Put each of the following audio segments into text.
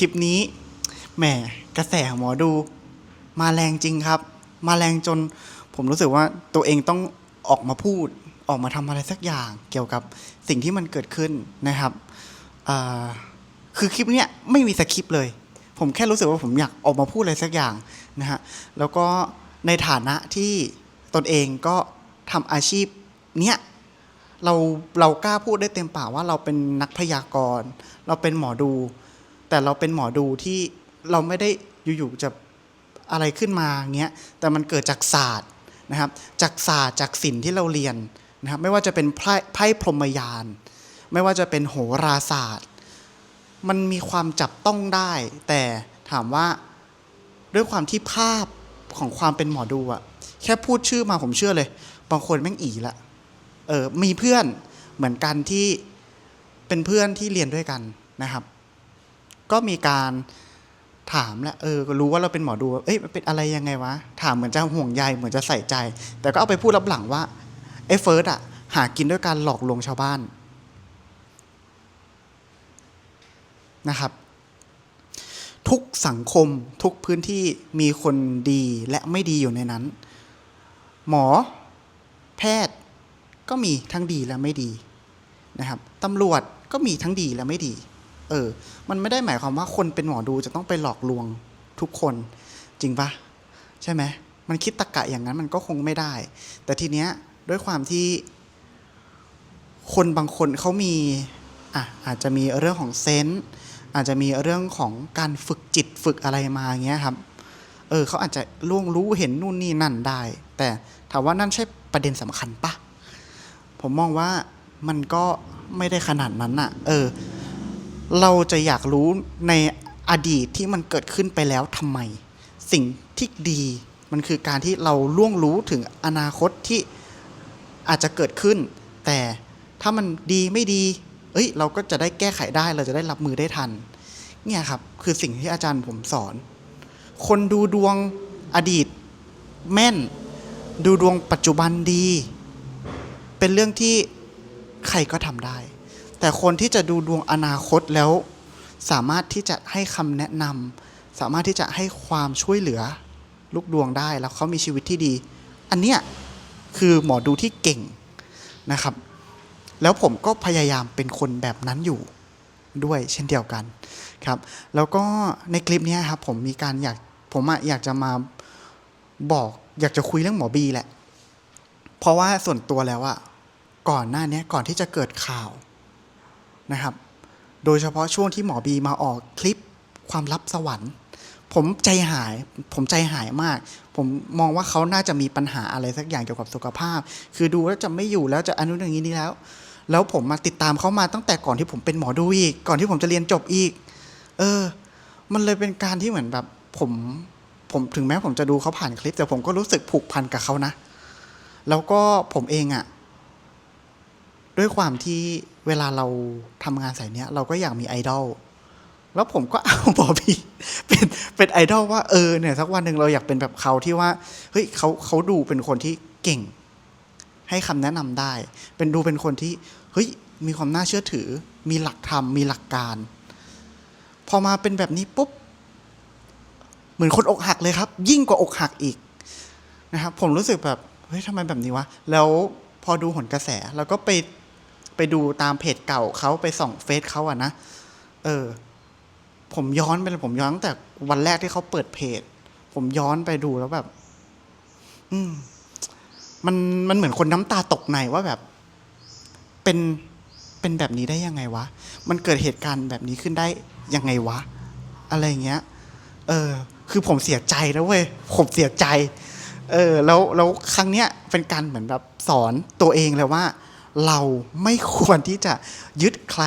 คลิปนี้แหมกระแสของหมอดู มาแรงจริงครับ มาแรงจน ผมรู้สึกว่าตัวเองต้องออกมาพูด ออกมาทำอะไรสักอย่างเกี่ยวกับสิ่งที่มันเกิดขึ้นนะครับคือคลิปเนี้ยไม่มีสคริปต์เลย ผมแค่รู้สึกว่าผมอยากออกมาพูดอะไรสักอย่างนะฮะแล้วก็ในฐานะที่ตนเองก็ทำอาชีพเนี้ยเราเรากล้าพูดได้เต็มปากว่าเราเป็นนักพยากรณ์ เราเป็นหมอดู แต่เราเป็นหมอดูที่เราไม่ได้อยู่ๆจะอะไรขึ้นมาเงี้ยแต่มันเกิดจากศาสตร์นะครับจากศาสตร์จากศิลป์ที่เราเรียนนะครับไม่ว่าจะเป็นไพ่ไพ่พรหมยาน ไม่ว่าจะเป็นโหราศาสตร์ มันมีความจับต้องได้ แต่ถามว่าด้วยความที่ภาพของความเป็นหมอดูอะแค่พูดชื่อมาผมเชื่อเลย บางคนแม่งอีละเออมีเพื่อนเหมือนกันที่เป็นเพื่อนที่เรียนด้วยกันนะครับ ก็มีการถามแหละเออรู้ว่าเราเป็นหมอดูเอ้ยมันเป็นอะไรยังไงวะ ถามเหมือนจะห่วงใยเหมือนจะใส่ใจ แต่ก็เอาไปพูดรับหลังว่าไอ้เฟิร์สอะหากินด้วยการหลอกลวงชาวบ้านนะครับ ทุกสังคมทุกพื้นที่มีคนดีและไม่ดีอยู่ในนั้น หมอแพทย์ก็มีทั้งดีและไม่ดีนะครับตำรวจก็มีทั้งดีและไม่ดี เออ มันไม่ได้หมายความว่าคนเป็นหมอดูจะต้องไปหลอกลวงทุกคน จริงปะใช่ไหมมันคิดตะกะอย่างนั้นมันก็คงไม่ได้ แต่ทีเนี้ยด้วยความที่คนบางคนเขามีอะอาจจะมีเรื่องของเซนส์อาจจะมีเรื่องของการฝึกจิตฝึกอะไรมาอย่างเงี้ยครับ เออเขาอาจจะล่วงรู้เห็นนู่นนี่นั่นได้ แต่ถามว่านั่นใช่ประเด็นสำคัญปะผมมองว่ามันก็ไม่ได้ขนาดนั้นอะเออ เราจะอยากรู้ในอดีตที่มันเกิดขึ้นไปแล้วทำไม สิ่งที่ดีมันคือการที่เราล่วงรู้ถึงอนาคตที่อาจจะเกิดขึ้น แต่ถ้ามันดีไม่ดี เอ้ย เราก็จะได้แก้ไขได้เราจะได้รับมือได้ทัน เนี่ยครับ คือสิ่งที่อาจารย์ผมสอน คนดูดวงอดีตแม่น ดูดวงปัจจุบันดี เป็นเรื่องที่ใครก็ทำได้ แต่คนที่จะดูดวงอนาคตแล้ว สามารถที่จะให้คำแนะนำสามารถที่จะให้ความช่วยเหลือ ลูกดวงได้แล้วเขามีชีวิตที่ดี อันเนี้ยคือหมอดูที่เก่งนะครับ แล้วผมก็พยายามเป็นคนแบบนั้นอยู่ด้วยเช่นเดียวกันครับ แล้วก็ในคลิปนี้ครับผมมีการอยากผมอะอยากจะมาบอกอยากจะคุยเรื่องหมอบีแหละ เพราะว่าส่วนตัวแล้วอะก่อนหน้านี้ก่อนที่จะเกิดข่าว นะครับ โดยเฉพาะช่วงที่หมอบีมาออกคลิปความลับสวรรค์ ผมใจหาย ผมใจหายมาก ผมมองว่าเขาน่าจะมีปัญหาอะไรสักอย่างเกี่ยวกับสุขภาพ คือดูแล้วจะไม่อยู่แล้วจะอนุอย่างนี้นี่แล้ว แล้วผมมาติดตามเขามาตั้งแต่ก่อนที่ผมเป็นหมอดูอีก ก่อนที่ผมจะเรียนจบอีก เออ มันเลยเป็นการที่เหมือนแบบผมผมถึงแม้ผมจะดูเขาผ่านคลิป แต่ผมก็รู้สึกผูกพันกับเขานะ แล้วก็ผมเองอะ ด้วยความที่เวลาเราทำงานสายเนี้ย เราก็อยากมีไอดอลแล้วผมก็เอาบอบีเป็นเป็นไอดอลว่าเออเนี่ยสักวันหนึ่งเราอยากเป็นแบบเขาที่ว่าเฮ้ยเขาเขาดูเป็นคนที่เก่ง ให้คำแนะนำได้ เป็นดูเป็นคนที่เฮ้ยมีความน่าเชื่อถือ มีหลักธรรมมีหลักการ พอมาเป็นแบบนี้ปุ๊บเหมือนคนอกหักเลยครับ ยิ่งกว่าอกหักอีกนะครับผมรู้สึกแบบเฮ้ยทำไมแบบนี้วะแล้วพอดูหนกระแสแล้วก็ไป ไปดูตามเพจเก่าเขาไปส่องเฟซเขาอะนะ เออ ผมย้อนไปเลยผมย้อนตั้งแต่วันแรกที่เขาเปิดเพจ ผมย้อนไปดูแล้วแบบ อืม มันมันเหมือนคนน้ำตาตกในว่าแบบ เป็นเป็นแบบนี้ได้ยังไงวะ มันเกิดเหตุการณ์แบบนี้ขึ้นได้ยังไงวะ อะไรเงี้ย เออ คือผมเสียใจแล้วเว้ย ผมเสียใจ เออ แล้วแล้วครั้งเนี้ยเป็นการเหมือนแบบสอนตัวเองเลยว่า เราไม่ควรที่จะยึดใคร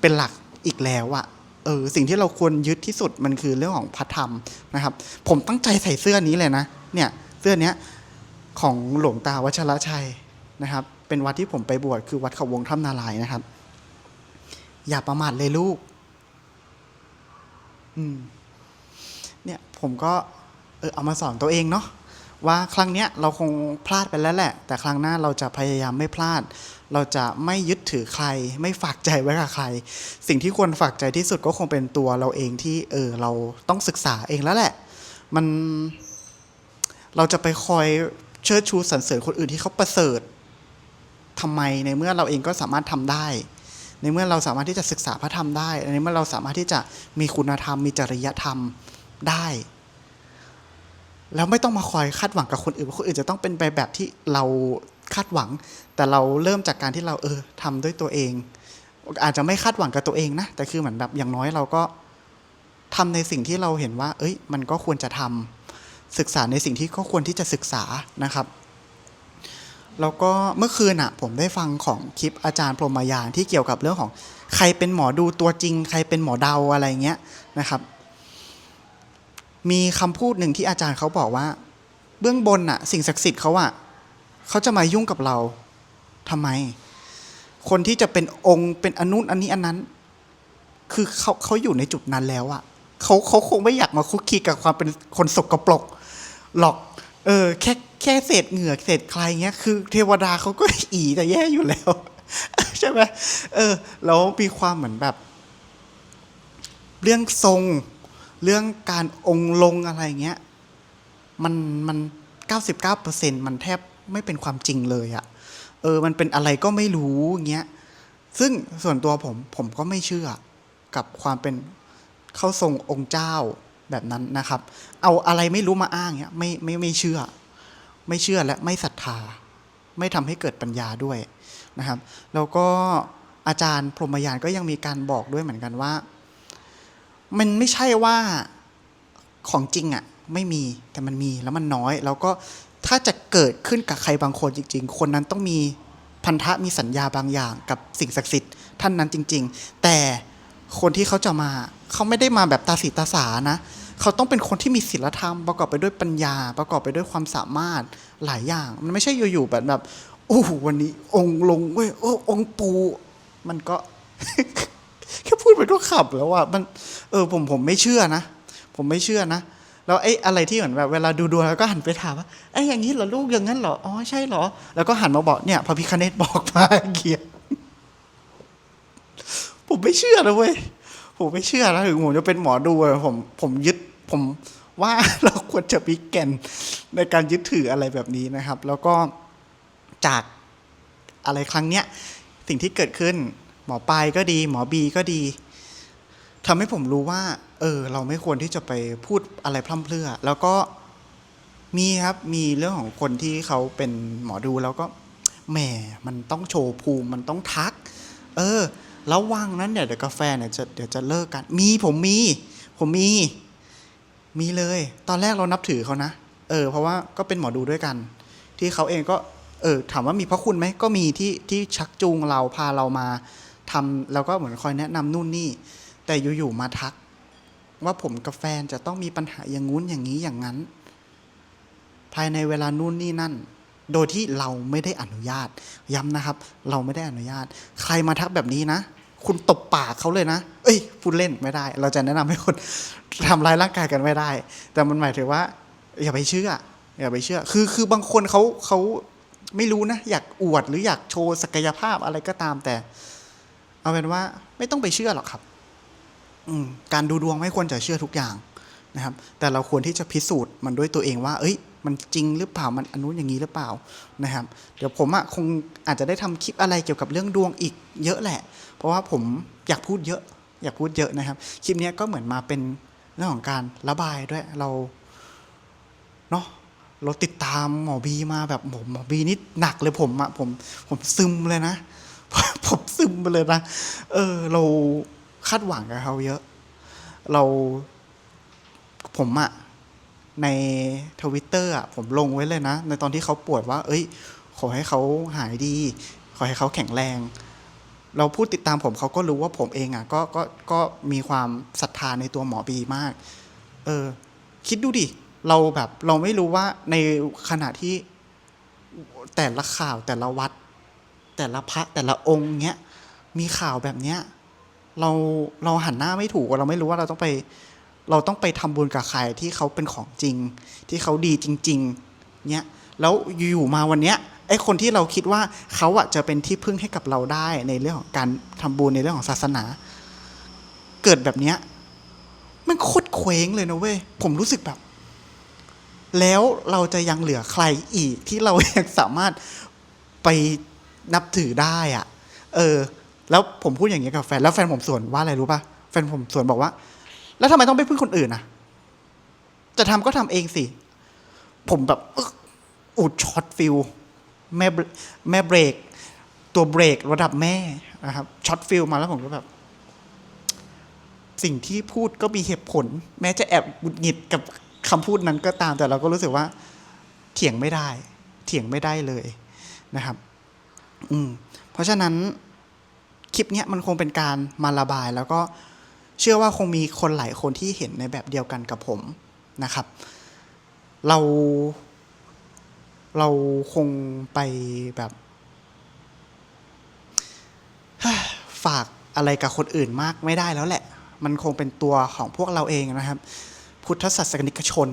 เป็นหลักอีกแล้วอะเออสิ่งที่เราควรยึดที่สุดมันคือเรื่องของพระธรรมนะครับ ผมตั้งใจใส่เสื้อนี้เลยนะเนี่ยเสื้อเนี้ยของหลวงตาวัชรชัยนะครับ เป็นวัดที่ผมไปบวชคือวัดเขาวงถ้ำนาลายนะครับ อย่าประมาทเลยลูก อืม เนี่ยผมก็เออเอามาสอนตัวเองเนาะ ว่าครั้งเนี้ยเราคงพลาดไปแล้วแหละ แต่ครั้งหน้าเราจะพยายามไม่พลาด เราจะไม่ยึดถือใคร ไม่ฝากใจไว้กับใคร สิ่งที่ควรฝากใจที่สุดก็คงเป็นตัวเราเองที่เออเราต้องศึกษาเองแล้วแหละ มันเราจะไปคอยเชิดชูสรรเสริญคนอื่นที่เขาประเสริฐทำไมในเมื่อเราเองก็สามารถทำได้ ในเมื่อเราสามารถที่จะศึกษาพระธรรมได้ในเมื่อเราสามารถที่จะมีคุณธรรมมีจริยธรรมได้ แล้วไม่ต้องมาคอยคาดหวังกับคนอื่นว่าคนอื่นจะต้องเป็นไปแบบที่เราคาดหวัง แต่เราเริ่มจากการที่เราเออทำด้วยตัวเอง อาจจะไม่คาดหวังกับตัวเองนะแต่คือเหมือนแบบอย่างน้อยเราก็ทำในสิ่งที่เราเห็นว่า เอ้ย มันก็ควรจะทำศึกษาในสิ่งที่ก็ควรที่จะศึกษานะครับ แล้วก็เมื่อคืนอะ ผมได้ฟังของคลิปอาจารย์พรหมยานที่เกี่ยวกับเรื่องของ ใครเป็นหมอดูตัวจริง ใครเป็นหมอเดาอะไรเงี้ยนะครับ มีคำพูดหนึ่งที่อาจารย์เขาบอกว่า เบื้องบนอะ สิ่งศักดิ์สิทธิ์เขาอะเขาจะมายุ่งกับเราทำไม คนที่จะเป็นองค์เป็นอนนุนอันนี้อันนั้น คือเขาเขาอยู่ในจุดนั้นแล้วอะเขาเขาคงไม่อยากมาคุกคีกับความเป็นคนสกปรกหรอก เออ แค่แค่เศษเหงื่อเศษใครเงี้ย คือเทวดาเขาก็อีจะแย่อยู่แล้ว ใช่ไหมเออแล้วมีความเหมือนแบบ เรื่องทรง เรื่องการองค์ลงอะไรเงี้ยมันมันเก้าสิบเก้าเปอร์เซ็นมันแทบไม่เป็นความจริงเลยอะเออ มันเป็นอะไรก็ไม่รู้เงี้ยซึ่งส่วนตัวผมผมก็ไม่เชื่อกับความเป็นเข้าทรงองค์เจ้าแบบนั้นนะครับ เอาอะไรไม่รู้มาอ้างเนี้ยไม่ไม่ไม่เชื่อ ไม่เชื่อและไม่ศรัทธา ไม่ทำให้เกิดปัญญาด้วยนะครับ แล้วก็อาจารย์พรหมยานก็ยังมีการบอกด้วยเหมือนกันว่า มันไม่ใช่ว่าของจริงอะไม่มีแต่มันมีแล้วมันน้อย แล้วก็ถ้าจะเกิดขึ้นกับใครบางคนจริง ๆ คนนั้นต้องมีพันธะมีสัญญาบางอย่างกับสิ่งศักดิ์สิทธิ์ท่านนั้นจริง ๆ แต่คนที่เขาจะมาเขาไม่ได้มาแบบตาสีตาสานะ เขาต้องเป็นคนที่มีศีลธรรม ประกอบไปด้วยปัญญา ประกอบไปด้วยความสามารถหลายอย่าง มันไม่ใช่อยู่ๆแบบแบบโอ้โหวันนี้องค์ลงเว้ยโอ้องค์ปูมันก็ แค่พูดไปก็ขับแล้วอะมันเออผมผมไม่เชื่อนะ ผมไม่เชื่อนะ แล้วไอ้อะไรที่เหมือนแบบเวลาดูดวงแล้วก็หันไปถามว่าไอ้อย่างนี้เหรอลูกอย่างนั้นเหรออ๋อใช่เหรอ แล้วก็หันมาบอกเนี่ยพระพิคเนตบอกมาเกียผมไม่เชื่อนะเว้ยผมไม่เชื่อนะถึงผมจะเป็นหมอดูผมผมยึดผมว่าเราควรจะมีแก่นในการยึดถืออะไรแบบนี้นะครับ แล้วก็จากอะไรครั้งเนี้ยสิ่งที่เกิดขึ้น หมอปลายก็ดี หมอบีก็ดีทำให้ผมรู้ว่า เออ เราไม่ควรที่จะไปพูดอะไรพร่ำเพรื่อ แล้วก็มีครับมีเรื่องของคนที่เขาเป็นหมอดูแล้วก็แหมมันต้องโชว์ภูมิมันต้องทัก เออระวังนั้นเนี่ยเดี๋ยวกาแฟเนี่ยจะเดี๋ยวจะเลิกกัน มีผมมี ผมมี มีเลย ตอนแรกเรานับถือเขานะเออ เพราะว่าก็เป็นหมอดูด้วยกัน ที่เขาเองก็ เออ ถามว่ามีพระคุณไหมก็มีที่ที่ชักจูงเราพาเรามา ทำแล้วก็เหมือนคอยแนะนำนู่นนี่ แต่อยู่ๆมาทัก ว่าผมกับแฟนจะต้องมีปัญหาอย่างงู้นอย่างนี้อย่างนั้น ภายในเวลานู่นนี่นั่น โดยที่เราไม่ได้อนุญาต ย้ำนะครับ เราไม่ได้อนุญาต ใครมาทักแบบนี้นะ คุณตบปากเขาเลยนะ เอ้ยพูดเล่นไม่ได้ เราจะแนะนำให้คนทำร้ายร่างกายกันไม่ได้ แต่มันหมายถึงว่า อย่าไปเชื่ออย่าไปเชื่อ คือคือบางคนเขาเขาไม่รู้นะ อยากอวดหรืออยากโชว์ศักยภาพอะไรก็ตามแต่ เอาเป็นว่าไม่ต้องไปเชื่อหรอกครับ อืมการดูดวงไม่ควรจะเชื่อทุกอย่างนะครับ แต่เราควรที่จะพิสูจน์มันด้วยตัวเองว่า เอ้ย มันจริงหรือเปล่ามันอนนุอย่างนี้หรือเปล่านะครับ เดี๋ยวผมอะคงอาจจะได้ทำคลิปอะไรเกี่ยวกับเรื่องดวงอีกเยอะแหละ เพราะว่าผมอยากพูดเยอะ อยากพูดเยอะนะครับ คลิปนี้ก็เหมือนมาเป็นเรื่องของการระบายด้วยเราเนาะเราติดตามหมอบีมาแบบผมหมอบีนี่หนักเลยผมอะผมผมซึมเลยนะผม ซึมไปเลยนะ เออ เราคาดหวังกับเขาเยอะ เราผมอะในทวิตเตอร์อะผมลงไว้เลยนะ ในตอนที่เขาป่วยว่า เอ้ย ขอให้เขาหายดี ขอให้เขาแข็งแรง เราพูดติดตามผมเขาก็รู้ว่าผมเองอะก็ก็ก็มีความศรัทธาในตัวหมอบีมาก เออ คิดดูดิเราแบบเราไม่รู้ว่าในขณะที่แต่ละข่าวแต่ละวัด แต่ละพระแต่ละองค์เนี้ย มีข่าวแบบเนี้ยเราเราหันหน้าไม่ถูกเราไม่รู้ว่าเราต้องไป เราต้องไปทำบุญกับใครที่เขาเป็นของจริง ที่เขาดีจริง ๆ เนี่ยแล้วอยู่มาวันเนี้ยไอ้คนที่เราคิดว่าเขาอะจะเป็นที่พึ่งให้กับเราได้ในเรื่องของการทำบุญในเรื่องของศาสนา เกิดแบบเนี้ยมันโคตรเคว้งเลยนะเว้ยผมรู้สึกแบบ แล้วเราจะยังเหลือใครอีกที่เรายังสามารถไปนับถือได้อะเออ แล้วผมพูดอย่างนี้ยกับแฟนแล้วแฟนผมสวนว่าอะไรรู้ป่ะแฟนผมสวนบอกว่า แล้วทำไมต้องไปพึ่งคนอื่นอะ จะทำก็ทำเองสิ ผมแบบอึ๊กอุดช็อตฟิลแม่เบรแม่เบรก ตัวเบรกระดับแม่นะครับช็อตฟิลมาแล้วผมก็แบบ สิ่งที่พูดก็มีเหตุผล แม้จะแอบหงุดหงิดกับคำพูดนั้นก็ตามแต่เราก็รู้สึกว่า เถียงไม่ได้ เถียงไม่ได้เลยนะครับ อืม เพราะฉะนั้น คลิปเนี้ยมันคงเป็นการมาระบาย แล้วก็เชื่อว่าคงมีคนหลายคนที่เห็นในแบบเดียวกันกับผมนะครับ เราเราคงไปแบบฝากอะไรกับคนอื่นมากไม่ได้แล้วแหละ มันคงเป็นตัวของพวกเราเองนะครับ พุทธศาสนิกชน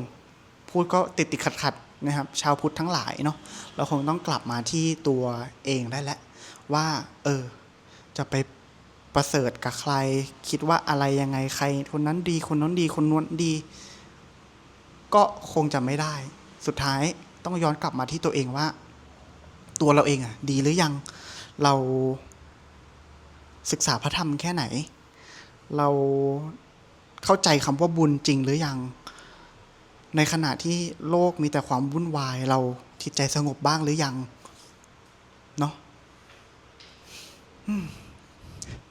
พูดก็ติดติดขัดขัดนะครับ ชาวพุทธทั้งหลายเนาะ เราคงต้องกลับมาที่ตัวเองได้แล้วว่า เออ จะไปประเสริฐกับใคร คิดว่าอะไรยังไงใคร คนนั้นดีคนนั้นดีคนนู้นดี ก็คงจะไม่ได้ สุดท้ายต้องย้อนกลับมาที่ตัวเองว่า ตัวเราเองอะดีหรือยังเราศึกษาพระธรรมแค่ไหน เราเข้าใจคำว่าบุญจริงหรือยัง ในขณะที่โลกมีแต่ความวุ่นวาย เราจิตใจสงบบ้างหรือยัง เนาะ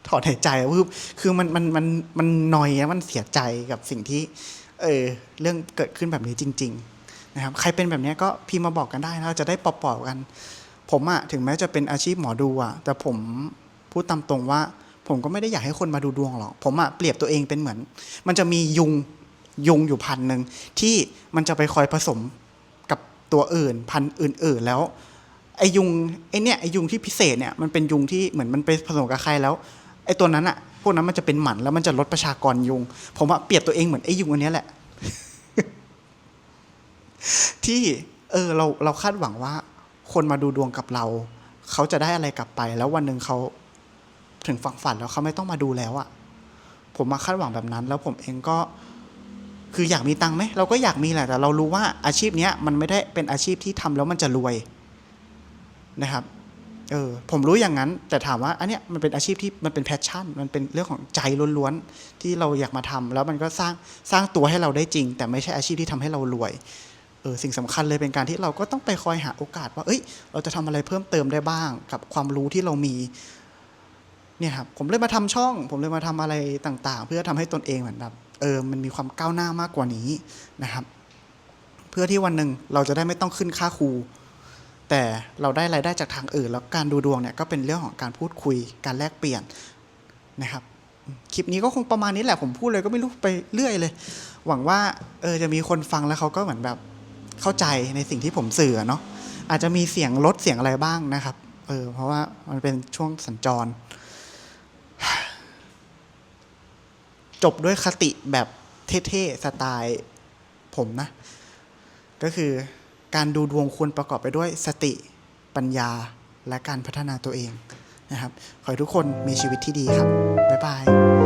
ถอนหายใจคือคือมันมันมันมันหนอยอะมันเสียใจกับสิ่งที่ เออเรื่องเกิดขึ้นแบบนี้จริง ๆ นะครับ ใครเป็นแบบนี้ก็พิมพ์มาบอกกันได้นะเราจะได้ปอบๆกัน ผมอะถึงแม้จะเป็นอาชีพหมอดูอะแต่ผมพูดตามตรงว่า ผมก็ไม่ได้อยากให้คนมาดูดวงหรอกผมอะเปรียบตัวเองเป็นเหมือน มันจะมียุงยุงอยู่พันหนึ่งที่มันจะไปคอยผสมกับตัวอื่น พันอื่น ๆ แล้วไอยุงไอเนี้ยไอยุงที่พิเศษเนี่ยมันเป็นยุงที่เหมือนมันไปผสมกับใครแล้ว ไอ้ตัวนั้นอะพวกนั้นมันจะเป็นหมันแล้วมันจะลดประชากรยุง ผมอะเปรียบตัวเองเหมือนไอ้ยุงอันนี้แหละ ที่เออเราเราคาดหวังว่า คนมาดูดวงกับเรา เขาจะได้อะไรกลับไป แล้ววันหนึ่งเขาถึงฝังฝันแล้วเขาไม่ต้องมาดูแล้วอะผมมาคาดหวังแบบนั้น แล้วผมเองก็คืออยากมีตังค์ไหมเราก็อยากมีแหละแต่เรารู้ว่าอาชีพเนี้ยมันไม่ได้เป็นอาชีพที่ทำแล้วมันจะรวยนะครับ เออผมรู้อย่างนั้น แต่ถามว่าอันเนี้ยมันเป็นอาชีพที่มันเป็นแพชชั่น มันเป็นเรื่องของใจล้วนๆที่เราอยากมาทำแล้วมันก็สร้างสร้างตัวให้เราได้จริง แต่ไม่ใช่อาชีพที่ทำให้เรารวยเออสิ่งสำคัญเลยเป็นการที่เราก็ต้องไปคอยหาโอกาสว่า เอ้ย เราจะทำอะไรเพิ่มเติมได้บ้าง กับความรู้ที่เรามีเนี่ยครับผมเลยมาทำช่อง ผมเลยมาทำอะไรต่างๆ เพื่อทำให้ตนเองเหมือนแบบเออมันมีความก้าวหน้า มากกว่านี้นะครับ เพื่อที่วันหนึ่งเราจะได้ไม่ต้องขึ้นค่าครู แต่เราได้รายได้จากทางอื่น แล้วการดูดวงเนี่ยก็เป็นเรื่องของการพูดคุยการแลกเปลี่ยนนะครับคลิปนี้ก็คงประมาณนี้แหละผมพูดเลยก็ไม่รู้ไปเรื่อยเลย หวังว่าเออจะมีคนฟังแล้วเขาก็เหมือนแบบเข้าใจในสิ่งที่ผมสื่อเนาะอาจจะมีเสียงลดเสียงอะไรบ้างนะครับเออเพราะว่ามันเป็นช่วงสัญจร จบด้วยคติแบบเท่ๆสไตล์ผมนะ ก็คือ การดูดวงควรประกอบไปด้วยสติปัญญาและการพัฒนาตัวเองนะครับ ขอให้ทุกคนมีชีวิตที่ดีครับ บ๊ายบาย